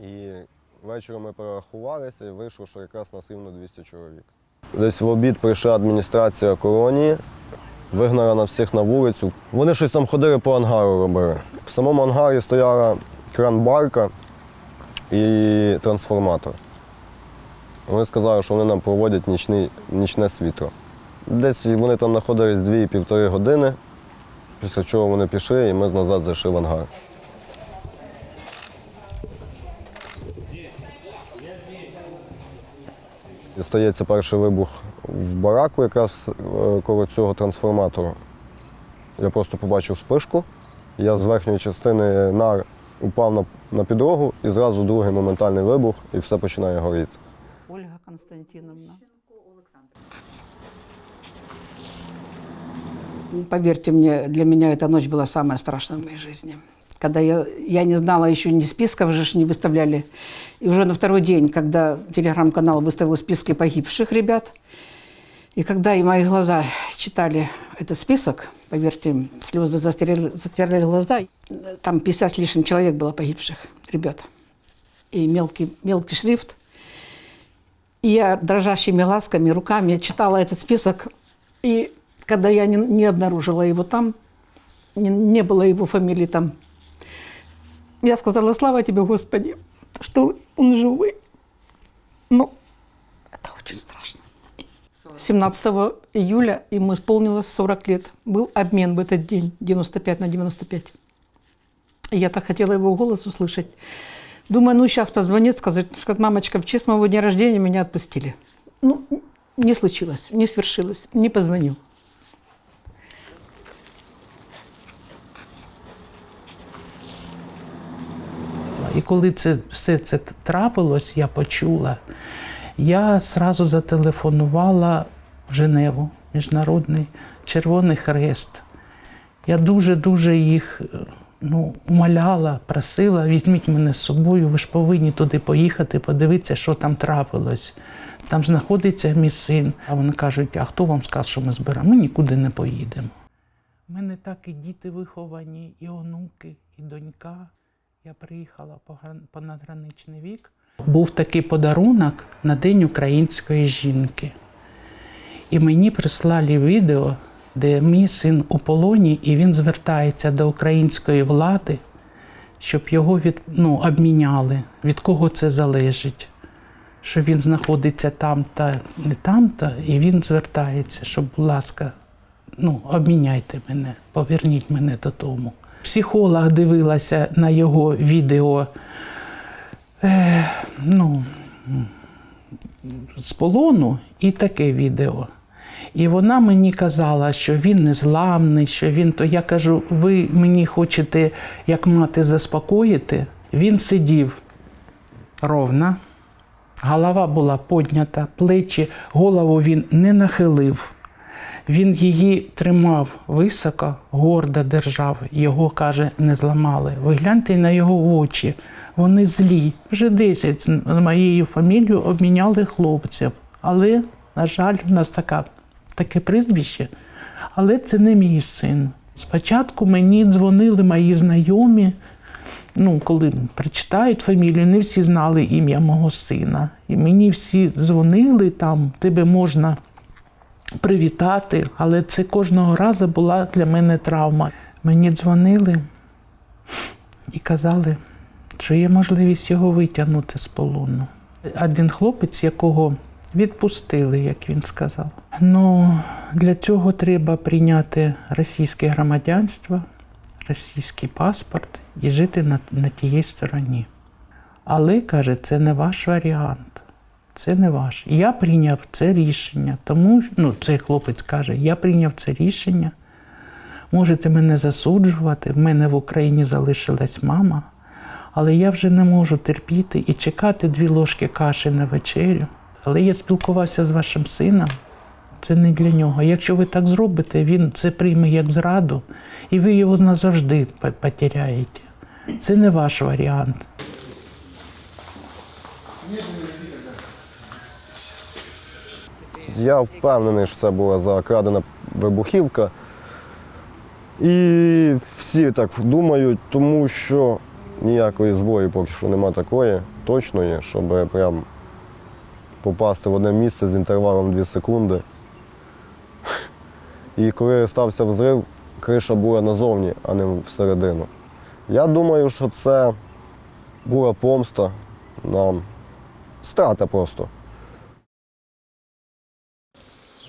І ввечері ми перерахувалися і вийшло, що якраз нас рівно 200 чоловік. Десь в обід прийшла адміністрація колонії, вигнала нас всіх на вулицю. Вони щось там ходили по ангару робили. В самому ангарі стояла кран-барка і трансформатор. Вони сказали, що вони нам проводять нічний, нічне світло. Десь вони там знаходились 2-1,5 години, після чого вони пішли і ми назад зайшли в ангар. І Стається перший вибух в бараку, якраз е, коло цього трансформатору. Я просто побачив спишку. Я з верхньої частини нар упав на, на підлогу і зразу другий моментальний вибух, і все починає горіти. Ольга Константиновна. Поверьте мне, для меня эта ночь была самая страшная в моей жизни. Когда я, я не знала еще ни списков же не выставляли. И уже на второй день, когда телеграм-канал выставил списки погибших ребят, и когда и мои глаза читали этот список, поверьте, слезы застерли, затерли глаза, там 50 с лишним человек было погибших ребят. И мелкий, мелкий шрифт. И я дрожащими глазками, руками читала этот список. И когда я не, не обнаружила его там, не, не было его фамилии там, я сказала, слава тебе, Господи, что он живой. Ну, это очень страшно. 17 июля ему исполнилось 40 лет. Был обмен в этот день, 95 на 95. И я так хотела его голос услышать. Думаю, ну сейчас позвонит, сказать, сказать, мамочка, в честь моего дня рождения меня отпустили. Ну, не случилось, не свершилось, не позвонил. І коли це все це трапилось, я почула, я зразу зателефонувала в Женеву, Міжнародний Червоний Хрест. Я дуже-дуже їх ну, умоляла, просила, візьміть мене з собою, ви ж повинні туди поїхати, подивитися, що там трапилось. Там знаходиться мій син. А вони кажуть, а хто вам сказав, що ми збираємо? Ми нікуди не поїдемо. У мене так і діти виховані, і онуки, і донька. Я приїхала по гран- вік. Був такий подарунок на День української жінки. І мені прислали відео, де мій син у полоні, і він звертається до української влади, щоб його від, ну, обміняли, від кого це залежить. Що він знаходиться там та не там, та, і він звертається, щоб, будь ласка, ну, обміняйте мене, поверніть мене додому. Психолог дивилася на його відео е, ну, з полону і таке відео. І вона мені казала, що він незламний, що він то. Я кажу, ви мені хочете, як мати, заспокоїти. Він сидів ровно, голова була поднята, плечі, голову він не нахилив. Він її тримав високо, гордо держав. Його, каже, не зламали. Ви гляньте на його очі. Вони злі. Вже 10 з моєю фамілією обміняли хлопців. Але, на жаль, в нас така, таке прізвище. Але це не мій син. Спочатку мені дзвонили мої знайомі. Ну, коли прочитають фамілію, не всі знали ім'я мого сина. І мені всі дзвонили там, тебе можна привітати, але це кожного разу була для мене травма. Мені дзвонили і казали, що є можливість його витягнути з полону. Один хлопець, якого відпустили, як він сказав. Ну, для цього треба прийняти російське громадянство, російський паспорт і жити на, на тієї стороні. Але каже, це не ваш варіант. Це не ваш. Я прийняв це рішення, тому що- ну, цей хлопець каже, я прийняв це рішення. Можете мене засуджувати, в мене в Україні залишилась мама, але я вже не можу терпіти і чекати дві ложки каші на вечерю. Але я спілкувався з вашим сином. Це не для нього. Якщо ви так зробите, він це прийме як зраду, і ви його назавжди по- потеряєте. Це не ваш варіант. Я впевнений, що це була закрадена вибухівка. І всі так думають, тому що ніякої зброї поки що нема такої точної, щоб прям попасти в одне місце з інтервалом 2 секунди. І коли стався взрив, криша була назовні, а не всередину. Я думаю, що це була помста нам. Страта просто.